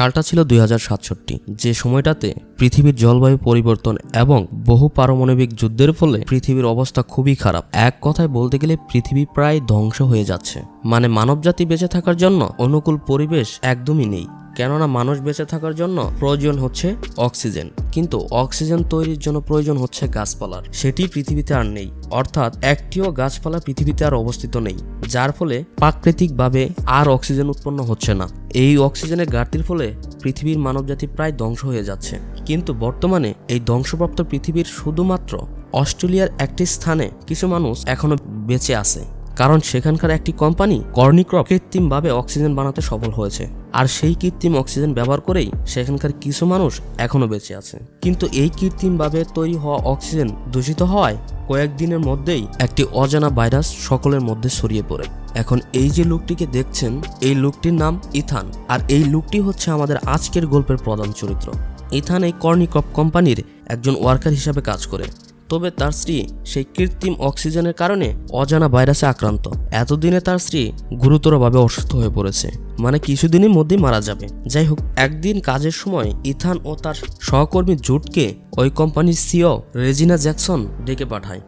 সালটা ছিল দুই হাজার সাতষট্টি। যে সময়টাতে পৃথিবীর জলবায়ু পরিবর্তন এবং বহু পারমাণবিক যুদ্ধের ফলে পৃথিবীর অবস্থা খুবই খারাপ। এক কথায় বলতে গেলে পৃথিবী প্রায় ধ্বংস হয়ে যাচ্ছে। মানে মানবজাতি বেঁচে থাকার জন্য অনুকূল পরিবেশ একদমই নেই। কেননা মানুষ বেঁচে থাকার জন্য প্রয়োজন হচ্ছে অক্সিজেন। কিন্তু অক্সিজেন তৈরির জন্য প্রয়োজন হচ্ছে গাছপালার। সেটি পৃথিবীতে আর নেই। অর্থাৎ একটিও গাছপালা পৃথিবীতে আর অবস্থিত নেই। যার ফলে প্রাকৃতিকভাবে আর অক্সিজেন উৎপন্ন হচ্ছে না। এই অক্সিজেনের ঘাটতির ফলে পৃথিবীর মানবজাতি প্রায় ধ্বংস হয়ে যাচ্ছে। কিন্তু বর্তমানে এই ধ্বংসপ্রাপ্ত পৃথিবীর শুধুমাত্র অস্ট্রেলিয়ার একটি স্থানে কিছু মানুষ এখনও বেঁচে আছে। কারণ সেখানকার একটি কোম্পানি কর্নিক্রপ কৃত্রিমভাবে অক্সিজেন বানাতে সফল হয়েছে। আর সেই কৃত্রিম অক্সিজেন ব্যবহার করেই সেখানকার কিছু মানুষ এখনও বেঁচে আছে। কিন্তু এই কৃত্রিমভাবে তৈরি হওয়া অক্সিজেন দূষিত হওয়ায় কয়েকদিনের মধ্যেই একটি অজানা ভাইরাস সকলের মধ্যে ছড়িয়ে পড়ে। এখন এই যে লোকটিকে দেখছেন, এই লোকটির নাম ইথান। আর এই লোকটি হচ্ছে আমাদের আজকের গল্পের প্রধান চরিত্র। ইথান এই কর্নিক্রপ কোম্পানির একজন ওয়ার্কার হিসাবে কাজ করে। তবে তার স্ত্রী সেই কৃত্রিম অক্সিজেনের কারণে অজানা ভাইরাসে আক্রান্ত। এতদিনে তার স্ত্রী গুরুতরভাবে অসুস্থ হয়ে পড়েছে মানে কিছুদিনের মধ্যেই মারা যাবে। যাই হোক একদিন কাজের সময় ইথান ও তার সহকর্মী জুটকে ওই কোম্পানির সিও রেজিনা জ্যাকসন ডেকে পাঠায়।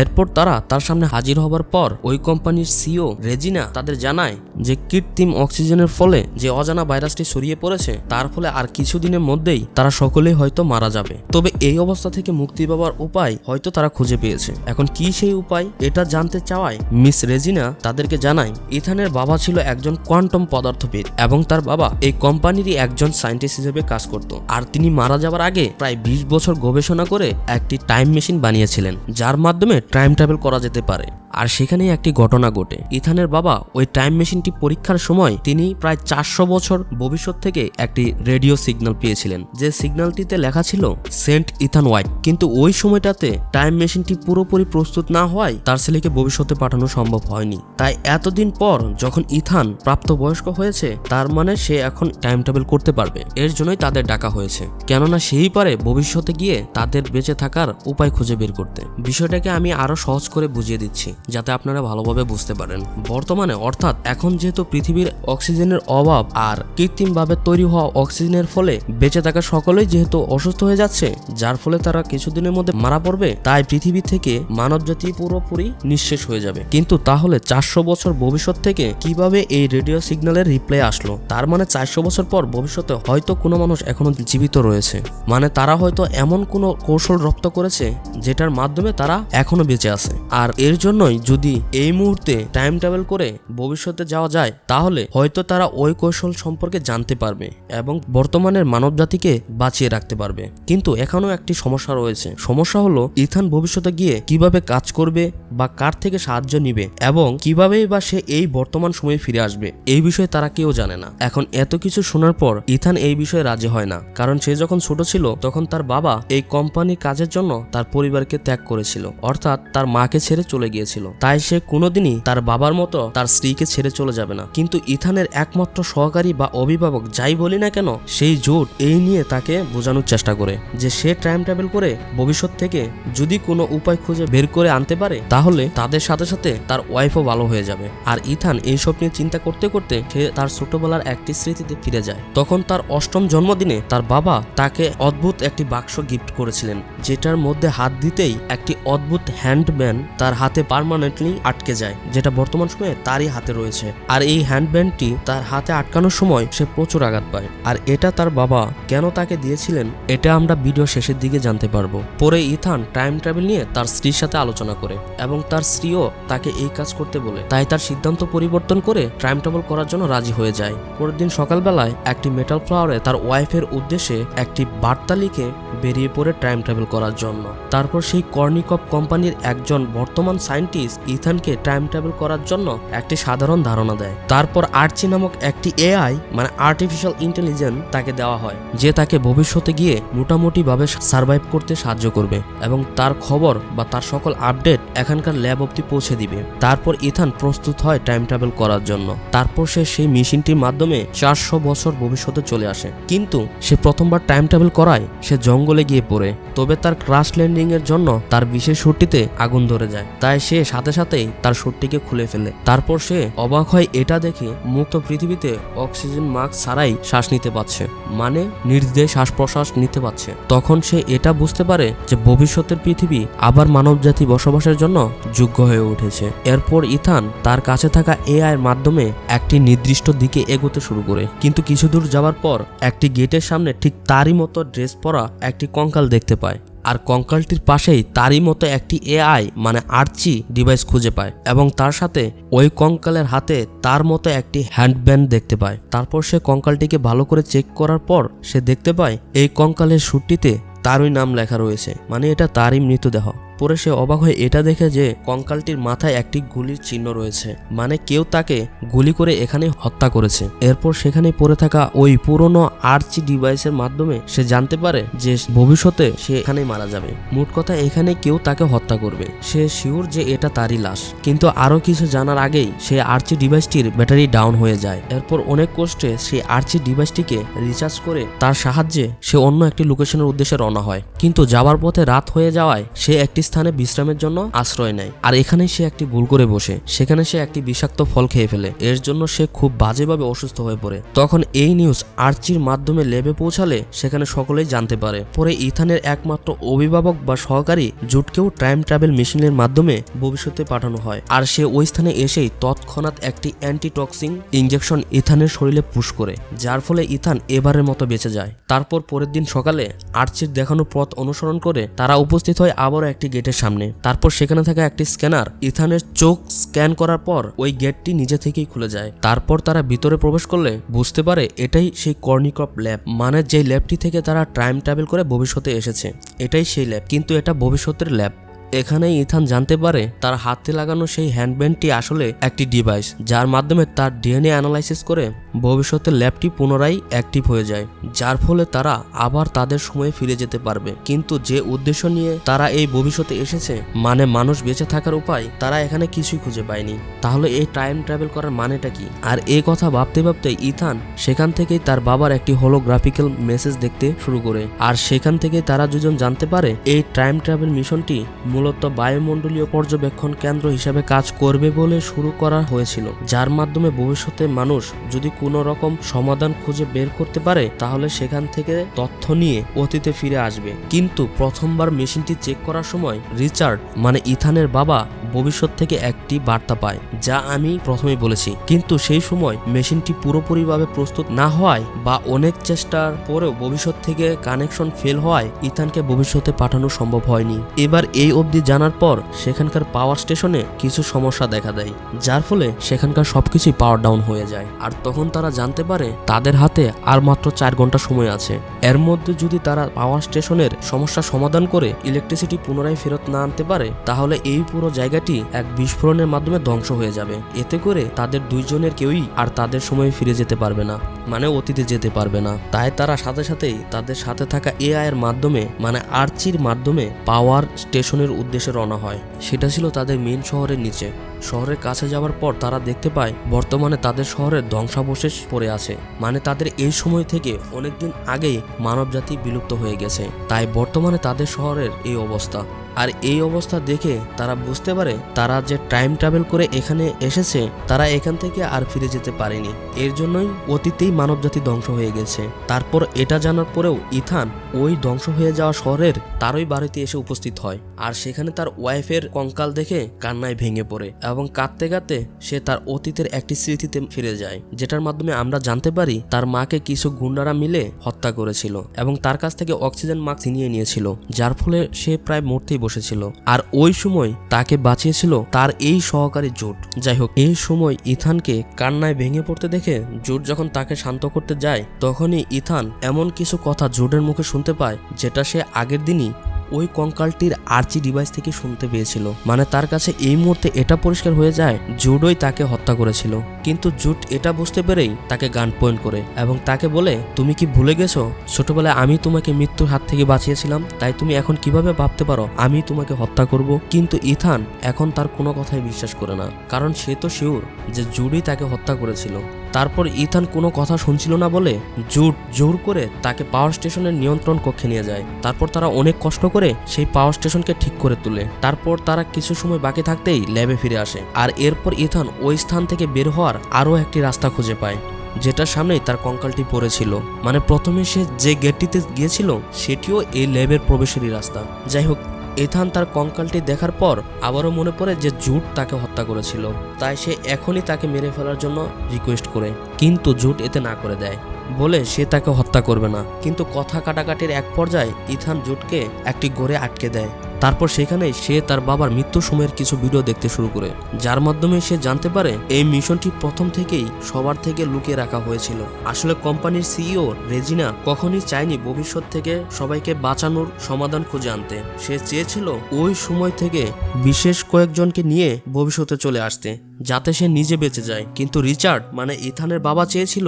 এরপর তারা তার সামনে হাজির হবার পর ওই কোম্পানির সিও রেজিনা তাদের জানায় যে কৃত্রিম অক্সিজেনের ফলে যে অজানা ভাইরাসটি ছড়িয়ে পড়েছে, তার ফলে আর কিছুদিনের মধ্যেই তারা সকলেই হয়তো মারা যাবে। তবে এই অবস্থা থেকে মুক্তি পাওয়ার উপায় হয়তো তারা খুঁজে পেয়েছে। এখন কি সেই উপায়, এটা জানতে চাওয়ায় মিস রেজিনা তাদেরকে জানায়, ইথানের বাবা ছিল একজন কোয়ান্টাম পদার্থবিদ এবং তার বাবা এই কোম্পানিরই একজন সায়েন্টিস্ট হিসেবে কাজ করত। আর তিনি মারা যাওয়ার আগে প্রায় বিশ বছর গবেষণা করে একটি টাইম মেশিন বানিয়েছিলেন, যার মাধ্যমে টাইম ট্রাভেল করা যেতে পারে। আর সেখানেই একটি ঘটনা ঘটে। ইথানের বাবা ওই টাইম মেশিনটি পরীক্ষার সময় তিনি প্রায় চারশো বছর ভবিষ্যৎ থেকে একটি রেডিও সিগন্যাল পেয়েছিলেন। যে সিগন্যালটিতে লেখা ছিল সেন্ট ইথান হোয়াইট কিন্তু ওই সময়টাতে টাইম মেশিনটি পুরোপুরি প্রস্তুত না হওয়ায় তার ছেলেকে ভবিষ্যতে পাঠানো সম্ভব হয়নি। তাই এতদিন পর যখন ইথান প্রাপ্তবয়স্ক হয়েছে, তার মানে সে এখন টাইম ট্রাভেল করতে পারবে। এর জন্যই তাদের ডাকা হয়েছে। কেননা সেই পারে ভবিষ্যতে গিয়ে তাদের বেঁচে থাকার উপায় খুঁজে বের করতে। বিষয়টাকে আমি আরও সহজ করে বুঝিয়ে দিচ্ছি, যাতে আপনারা ভালোভাবে বুঝতে পারেন। বর্তমানে, অর্থাৎ এখন যেহেতু পৃথিবীর অক্সিজেনের অভাব আর কৃত্রিমভাবে তৈরি হওয়া অক্সিজেনের ফলে বেঁচে থাকা সকলেই যেহেতু অসুস্থ হয়ে যাচ্ছে, যার ফলে তারা কিছুদিনের মধ্যে মারা পড়বে, তাই পৃথিবী থেকে মানবজাতি পুরোপুরি নিঃশেষ হয়ে যাবে। কিন্তু তাহলে চারশো বছর ভবিষ্যৎ থেকে কীভাবে এই রেডিও সিগন্যালের রিপ্লাই আসলো? তার মানে চারশো বছর পর ভবিষ্যতে হয়তো কোনো মানুষ এখনও জীবিত রয়েছে। মানে তারা হয়তো এমন কোনো কৌশল রপ্ত করেছে, যেটার মাধ্যমে তারা এখনও বেঁচে আছে। আর এর জন্যই যদি এই মুহূর্তে টাইম ট্রাভেল করে ভবিষ্যতে যাওয়া যায়, তাহলে হয়তো তারা ওই কৌশল সম্পর্কে জানতে পারবে এবং বর্তমানের মানব জাতিকে বাঁচিয়ে রাখতে পারবে। কিন্তু এখনও একটি সমস্যা রয়েছে। সমস্যা হলো ইথান ভবিষ্যতে গিয়ে কীভাবে কাজ করবে বা কার থেকে সাহায্য নিবে এবং কিভাবেই বা সে এই বর্তমান সময়ে ফিরে আসবে, এই বিষয়ে তারা কেউ জানে না। এখন এত কিছু শোনার পর ইথান এই বিষয়ে রাজি হয় না, কারণ সে যখন ছোট ছিল, তখন তার বাবা এই কোম্পানির কাজের জন্য তার পরিবারকে ত্যাগ করেছিল। অর্থাৎ তার মাকে ছেড়ে চলে গিয়েছিল। তাই সে কোনোদিনই তার বাবার মতো তার স্ত্রীকে ছেড়ে চলে যাবে না। কিন্তু ইথানের একমাত্র সহকারী বা অভিভাবক যাই বলি না কেন, সেই জোট এই নিয়ে তাকে বোঝানোর চেষ্টা করে যে সে টাইম ট্রাভেল করে ভবিষ্যৎ থেকে যদি কোনো উপায় খুঁজে বের করে আনতে পারে, তাহলে তাদের সাথে সাথে তার ওয়াইফও ভালো হয়ে যাবে। আর ইথান এইসব নিয়ে চিন্তা করতে করতে সে তার ছোটবেলার একটি স্মৃতিতে ফিরে যায়। তখন তার অষ্টম জন্মদিনে তার বাবা তাকে অদ্ভুত একটি বাক্স গিফট করেছিলেন, যেটার মধ্যে হাত দিতেই একটি অদ্ভুত হ্যান্ডব্যান্ড তার হাতে পারমানেন্টলি আটকে যায়, যেটা বর্তমান সময়ে তারই হাতে রয়েছে। আর এই হ্যান্ডব্যান্ডটি তার হাতে আটকানোর সময় সে প্রচুর আঘাত পায়। আর এটা তার বাবা কেন তাকে দিয়েছিলেন, এটা আমরা ভিডিও শেষের দিকে জানতে পারব। পরে ইথান টাইম ট্রাভেল নিয়ে তার স্ত্রীর সাথে আলোচনা করে এবং তার স্ত্রীও তাকে এই কাজ করতে বলে। তাই তার সিদ্ধান্ত পরিবর্তন করে টাইম ট্রাভেল করার জন্য রাজি হয়ে যায়। পরের দিন সকালবেলায় একটি মেটাল ফ্লাওয়ারে তার ওয়াইফের উদ্দেশ্যে একটি বার্তা লিখে বেরিয়ে পড়ে টাইম ট্রাভেল করার জন্য। তারপর সেই কর্নিকপ কোম্পানির একজন বর্তমান সায়েন্টিস্ট ইথানকে টাইম ট্রাভেল করার জন্য একটি সাধারণ ধারণা দেয়। তারপর আর্চি নামক একটি এআই মানে আর্টিফিশিয়াল ইন্টেলিজেন্স, তাকে দেওয়া হয়, যে তাকে ভবিষ্যতে গিয়ে মোটামুটিভাবে সার্ভাইভ করতে সাহায্য করবে এবং তার খবর বা তার সকল আপডেট এখানকার ল্যাব অব্দি পৌঁছে দিবে। তারপর ইথান প্রস্তুত হয় টাইম ট্রাভেল করার জন্য। তারপর সে সেই মেশিনটির মাধ্যমে চারশো বছর ভবিষ্যতে চলে আসে। কিন্তু সে প্রথমবার টাইম ট্রাভেল করায় সে জঙ্গলে গিয়ে পড়ে। তবে তার ক্রাশ ল্যান্ডিং এর জন্য তার বিশেষ সুটটি পৃথিবীতে আগুন ধরে যায়। তাই সে সাথে সাথেই তার সুটটিকে খুলে ফেলে। তারপর সে অবাক হয় এটা দেখে মুক্ত পৃথিবীতে অক্সিজেন মাস্ক ছাড়াই শ্বাস নিতে পারছে মানে নির্দেশ শ্বাস প্রশ্বাস নিতে পারছে। তখন সে এটা বুঝতে পারে যে ভবিষ্যতের পৃথিবী আবার মানবজাতি বসবাসের জন্য যোগ্য হয়ে উঠেছে। এরপর ইথান তার কাছে থাকা এআই এর মাধ্যমে একটি নির্দিষ্ট দিকে এগোতে শুরু করে। কিন্তু কিছু দূর যাওয়ার পর একটি গেটের সামনে ঠিক তারই মতো ড্রেস পরা একটি কঙ্কাল দেখতে পায়। আর কঙ্কালটির পাশেই তারই মতো একটি এআই মানে আর্চি ডিভাইস খুঁজে পায় এবং তার সাথে ওই কঙ্কালের হাতে তার মতো একটি হ্যান্ডব্যান্ড দেখতে পায়। তারপর সে কঙ্কালটিকে ভালো করে চেক করার পর সে দেখতে পায়, এই কঙ্কালের সুটটিতে তারই নাম লেখা রয়েছে মানে এটা তারই মৃতদেহ। পরে সে অবাক হয়ে এটা দেখে যে কঙ্কালটির মাথায় একটি গুলির চিহ্ন রয়েছে। মানে কেউ তাকে গুলি করে এখানে হত্যা করেছে। এরপর সেখানে পড়ে থাকা ওই পুরনো আর্চি ডিভাইসের মাধ্যমে সে জানতে পারে যে ভবিষ্যতে সে এখানেই মারা যাবে। মোট কথা, এখানে কেউ তাকে হত্যা করবে। সে শিওর যে এটা তারই লাশ। কিন্তু আরও কিছু জানার আগেই সে আর্চি ডিভাইসটির ব্যাটারি ডাউন হয়ে যায়। এরপর অনেক কষ্টে সে আর্চি ডিভাইসটিকে রিচার্জ করে তার সাহায্যে সে অন্য একটি লোকেশনের উদ্দেশ্যে রওনা হয়। কিন্তু যাওয়ার পথে রাত হয়ে যাওয়ায় সে একটি স্থানে বিশ্রামের জন্য আশ্রয় নেয়। আর এখানেই সে একটি ভুল করে বসে। সেখানে সে একটি বিষাক্ত ফল খেয়ে ফেলে। এর জন্য সে খুব বাজেভাবে অসুস্থ হয়ে পড়ে। তখন এই নিউজ আর্চির মাধ্যমে লেবে পৌঁছালে সেখানে সকলেই জানতে পারে। পরে ইথানের একমাত্র অভিভাবক বা সহকারী জুটকেও টাইম ট্রাভেল মেশিনের মাধ্যমে ভবিষ্যতে পাঠানো হয়। আর সে ওই স্থানে এসেই তৎক্ষণাৎ একটি অ্যান্টিটক্সিং ইঞ্জেকশন ইথানের শরীরে পুশ করে, যার ফলে ইথান এবারের মতো বেঁচে যায়। তারপর পরের দিন সকালে আর্চির দেখানো পথ অনুসরণ করে তারা উপস্থিত হয় আবারও একটি গেটের সামনে। তারপর সেখানে থাকা একটি স্ক্যানার ইথানের চোখ স্ক্যান করার পর ওই গেটটি নিজে থেকেই খুলে যায়। তারপর তারা ভিতরে প্রবেশ করলে বুঝতে পারে এটাই সেই কর্নিক্রপ ল্যাব মানে যে ল্যাবটি থেকে তারা টাইম ট্রাভেল করে ভবিষ্যতে এসেছে। এটাই সেই ল্যাব, কিন্তু এটা ভবিষ্যতের ল্যাব। এখানে ইথান জানতে পারে তার হাতে লাগানো সেই হ্যান্ডব্যান্ডটি আসলে একটি ডিভাইস, যার মাধ্যমে তার ডিএনএ অ্যানালাইসিস করে ভবিষ্যতের ল্যাবটি পুনরায় অ্যাক্টিভ হয়ে যায়, যার ফলে তারা আবার তাদের সময়ে ফিরে যেতে পারবে। কিন্তু যে উদ্দেশ্য নিয়ে তারা এই ভবিষ্যতে এসেছে মানে মানুষ বেঁচে থাকার উপায়, তারা এখানে কিছুই খুঁজে পায়নি। তাহলে এই টাইম ট্রাভেল করার মানেটা কি? আর এই কথা ভাবতে ভাবতে ইথান সেখান থেকেই তার বাবার একটি হোলোগ্রাফিক্যাল মেসেজ দেখতে শুরু করে, আর সেখান থেকে তারা দুজন জানতে পারে, এই টাইম ট্রাভেল মিশনটি মূলত বায়ুমণ্ডলীয় পর্যবেক্ষণ কেন্দ্র হিসেবে কাজ করবে বলে শুরু করা হয়েছিল, যার মাধ্যমে ভবিষ্যতে মানুষ যদি কোনো রকম সমাধান খুঁজে বের করতে পারে, তাহলে সেখান থেকে তথ্য নিয়ে অতীতে ফিরে আসবে। কিন্তু প্রথমবার মেশিনটি চেক করার সময় রিচার্ড মানে ইথানের বাবা, ভবিষ্যৎ থেকে একটি বার্তা পায়, যা আমি প্রথমেই বলেছি। কিন্তু সেই সময় মেশিনটি পুরোপুরিভাবে প্রস্তুত না হওয়ায় বা অনেক চেষ্টার পরেও ভবিষ্যৎ থেকে কানেকশন ফেল হওয়ায় ইথানকে ভবিষ্যতে পাঠানো সম্ভব হয়নি। এবার এই অবধি জানার পর সেখানকার পাওয়ার স্টেশনে কিছু সমস্যা দেখা দেয়, যার ফলে সেখানকার সবকিছুই পাওয়ার ডাউন হয়ে যায়। আর তখন তারা জানতে পারে তাদের হাতে আর মাত্র চার ঘণ্টা সময় আছে। এর মধ্যে যদি তারা পাওয়ার স্টেশনের সমস্যা সমাধান করে ইলেকট্রিসিটি পুনরায় ফেরত না আনতে পারে, তাহলে এই পুরো জায়গাটি এক বিস্ফোরণের মাধ্যমে ধ্বংস হয়ে যাবে। এতে করে তাদের দুইজনের কেউই আর তাদের সময়ে ফিরে যেতে পারবে না। মানে অতীতে যেতে পারবে না। তাই তারা সাথে সাথেই তাদের সাথে থাকা এআই এর মাধ্যমে মানে আর্চির মাধ্যমে পাওয়ার স্টেশনের উদ্দেশ্যে রওনা হয়। সেটা ছিল তাদের মেন শহরের নিচে। শহরের কাছে যাওয়ার পর তারা দেখতে পায়, বর্তমানে তাদের শহরের ধ্বংসাবশেষ পড়ে আছে। মানে তাদের এই সময় থেকে অনেকদিন আগেই মানবজাতি বিলুপ্ত হয়ে গেছে। তাই বর্তমানে তাদের শহরের এই অবস্থা। আর এই অবস্থা দেখে তারা বুঝতে পারে, তারা যে টাইম ট্রাভেল করে এখানে এসেছে, তারা এখান থেকে আর ফিরে যেতে পারেনি। এর জন্যই অতীতেই মানবজাতি ধ্বংস হয়ে গেছে। তারপর এটা জানার পরেও ইথান ওই ধ্বংস হয়ে যাওয়া শহরের তারই বাড়িতে এসে উপস্থিত হয়। আর সেখানে তার ওয়াইফের কঙ্কাল দেখে কান্নায় ভেঙে পড়ে। এবং কাঁদতে কাঁদতে সে তার অতীতের একটি স্মৃতিতে ফিরে যায়, যেটার মাধ্যমে আমরা জানতে পারি তার মাকে কিছু গুন্ডারা মিলে হত্যা করেছিল এবং তার কাছ থেকে অক্সিজেন মাস্ক ছিনিয়ে নিয়েছিল, যার ফলে সে প্রায় মরতেই বসেছিল। আর ওই সময় তাকে বাঁচিয়েছিল তার এই সহকারী জোট। যাই হোক, এই সময় ইথানকে কান্নায় ভেঙে পড়তে দেখে জোট যখন তাকে শান্ত করতে যায়, তখনই ইথান এমন কিছু কথা জোটের মুখে শুনতে পায়, যেটা সে আগের দিনই ওই কঙ্কালটির আর্চি ডিভাইস থেকে শুনতে পেয়েছিল। মানে তার কাছে এই মুহূর্তে এটা পরিষ্কার হয়ে যায়, জুডোই তাকে হত্যা করেছিল। কিন্তু জুট এটা বুঝতে পেরেই তাকে গান পয়েন্ট করে এবং তাকে বলে, তুমি কি ভুলে গেছো? ছোটবেলায় আমি তোমাকে মৃত্যুর হাত থেকে বাঁচিয়েছিলাম, তাই তুমি এখন কীভাবে ভাবতে পারো? আমি তোমাকে হত্যা করব। কিন্তু ইথান এখন তার কোনো কথাই বিশ্বাস করে না, কারণ সে তো শিওর যে জুডি তাকে হত্যা করেছিল। তারপর ইথান কোনো কথা শুনছিল না বলে জুট জোর করে তাকে পাওয়ার স্টেশনের নিয়ন্ত্রণ কক্ষে নিয়ে যায়। তারপর তারা অনেক কষ্ট করে সেই পাওয়ার স্টেশনকে ঠিক করে তোলে। তারপর তারা কিছু সময় বাকি থাকতেই ল্যাবে ফিরে আসে। আর এরপর ইথান ওই স্থান থেকে বের হওয়ার আরও একটি রাস্তা খুঁজে পায়, যেটার সামনেই তার কঙ্কালটি পড়েছিল মানে প্রথমে সে যে গেটটিতে গিয়েছিল, সেটিও এই ল্যাবের প্রবেশেরই রাস্তা। যাই হোক এথান তার কঙ্কালটি দেখার পর আবারও মনে পড়ে যে জুট তাকে হত্যা করেছিল। তাই সে এখনই তাকে মেরে ফেলার জন্য রিকোয়েস্ট করে। কিন্তু জুট এতে না করে দেয়। বলে সে তাকে হত্যা করবে না। কিন্তু কথা কাটাকাটির এক পর্যায়ে ইথান জুটকে একটি গড়ে আটকে দেয়। তারপর সেখানে সে তার বাবার মৃত্যু সময়ের কিছু ভিডিও দেখতে শুরু করে, যার মাধ্যমে সে জানতে পারে এই মিশনটি প্রথম থেকেই সবার থেকে লুকিয়ে রাখা হয়েছিল। আসলে কোম্পানির সিইও রেজিনা কখনই চায়নি ভবিষ্যৎ থেকে সবাইকে বাঁচানোর সমাধান খুঁজে আনতে। সে চেয়েছিল ওই সময় থেকে বিশেষ কয়েকজনকে নিয়ে ভবিষ্যতে চলে আসতে, যাতে সে নিজে বেঁচে যায়। কিন্তু রিচার্ড মানে ইথানের বাবা, চেয়েছিল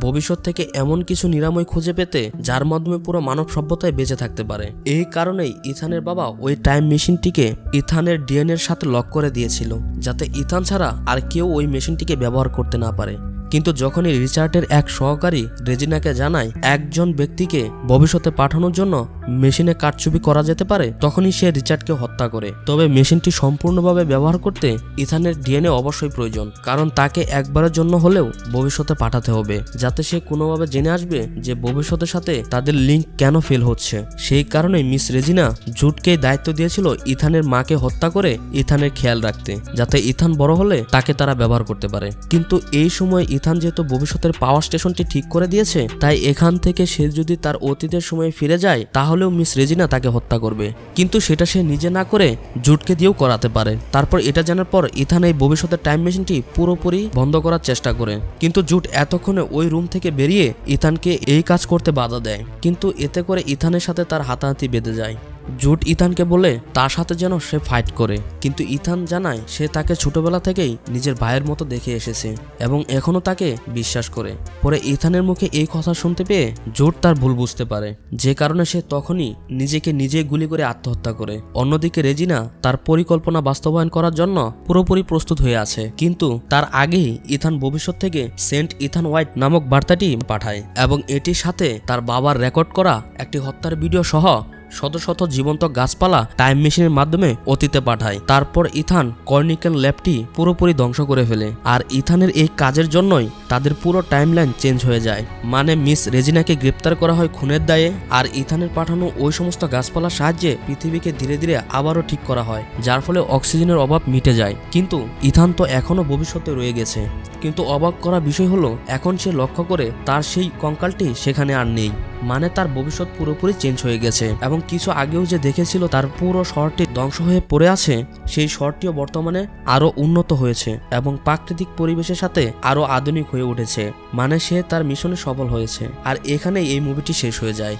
ভবিষ্যৎ থেকে এমন কিছু নিরাময় খুঁজে পেতে, যার মাধ্যমে পুরো মানব সভ্যতায় বেঁচে থাকতে পারে। এই কারণেই ইথানের বাবা ওই টাইম মেশিনটিকে ইথানের ডিএনএর সাথে লক করে দিয়েছিল, যাতে ইথান ছাড়া আর কেউ ওই মেশিনটিকে ব্যবহার করতে না পারে। কিন্তু যখনই রিচার্ডের এক সহকারী রেজিনাকে জানায় একজন ব্যক্তিকে ভবিষ্যতে পাঠানোর জন্য মেশিনে কারচুপি করা যেতে পারে, তখনই সে রিচার্ডকে হত্যা করে। তবে মেশিনটি সম্পূর্ণভাবে ব্যবহার করতে ইথানের ডিএনএ অবশ্যই প্রয়োজন, কারণ তাকে একবারের জন্য হলেও ভবিষ্যতে পাঠাতে হবে, যাতে সে কোনোভাবে জেনে আসবে যে ভবিষ্যতের সাথে তাদের লিঙ্ক কেন ফেল হচ্ছে। সেই কারণে মিস রেজিনা জুটকে দায়িত্ব দিয়েছিল ইথানের মাকে হত্যা করে ইথানের খেয়াল রাখতে, যাতে ইথান বড় হলে তাকে তারা ব্যবহার করতে পারে। কিন্তু এই সময় ইথান যেহেতু ভবিষ্যতের পাওয়ার স্টেশনটি ঠিক করে দিয়েছে, তাই এখান থেকে সে যদি তার অতীতের সময়ে ফিরে যায়, তাহলেও মিস রেজিনা তাকে হত্যা করবে। কিন্তু সেটা সে নিজে না করে জুটকে দিয়েও করাতে পারে। তারপর এটা জানার পর ইথান এই ভবিষ্যতের টাইম মেশিনটি পুরোপুরি বন্ধ করার চেষ্টা করে। কিন্তু জুট এতক্ষণে ওই রুম থেকে বেরিয়ে ইথানকে এই কাজ করতে বাধা দেয়। কিন্তু এতে করে ইথানের সাথে তার হাতাহাতি বেঁধে যায়। জুট ইথানকে বলে, তার সাথে যেন সে ফাইট করে। কিন্তু ইথান জানায়, সে তাকে ছোটবেলা থেকেই নিজের ভাইয়ের মতো দেখে এসেছে এবং এখনও তাকে বিশ্বাস করে। পরে ইথানের মুখে এই কথা শুনতে পেয়ে জুট তার ভুল বুঝতে পারে। যে কারণে সে তখনই নিজেকে নিজে গুলি করে আত্মহত্যা করে। অন্যদিকে রেজিনা তার পরিকল্পনা বাস্তবায়ন করার জন্য পুরোপুরি প্রস্তুত হয়ে আছে। কিন্তু তার আগেই ইথান ভবিষ্যৎ থেকে সেন্ট ইথান হোয়াইট নামক বার্তাটি পাঠায় এবং এটির সাথে তার বাবার রেকর্ড করা একটি হত্যার ভিডিও সহ শত শত জীবন্ত গাছপালা টাইম মেশিনের মাধ্যমে অতীতে পাঠায়। তারপর ইথান কর্নিকেল ল্যাবটি পুরোপুরি ধ্বংস করে ফেলে। আর ইথানের এই কাজের জন্যই তাদের পুরো টাইমলাইন চেঞ্জ হয়ে যায়। মানে মিস রেজিনাকে গ্রেপ্তার করা হয় খুনের দায়ে, আর ইথানের পাঠানো ওই সমস্ত গাছপালার সাহায্যে পৃথিবীকে ধীরে ধীরে আবারও ঠিক করা হয়, যার ফলে অক্সিজেনের অভাব মিটে যায়। কিন্তু ইথান তো এখনও ভবিষ্যতে রয়ে গেছে। কিন্তু অবাক করা বিষয় হলো, এখন সে লক্ষ্য করে তার সেই কঙ্কালটি সেখানে আর নেই। মানে তার ভবিষ্যৎ পুরোপুরি চেঞ্জ হয়ে গেছে। এবং কিছু আগেও যে দেখেছিল তার পুরো শহরটি ধ্বংস হয়ে পড়ে আছে, সেই শহরটিও বর্তমানে আরও উন্নত হয়েছে এবং প্রাকৃতিক পরিবেশের সাথে আরও আধুনিক হয়ে উঠেছে মানে সে তার মিশনে সফল হয়েছে। আর এখানেই এই মুভিটি শেষ হয়ে যায়।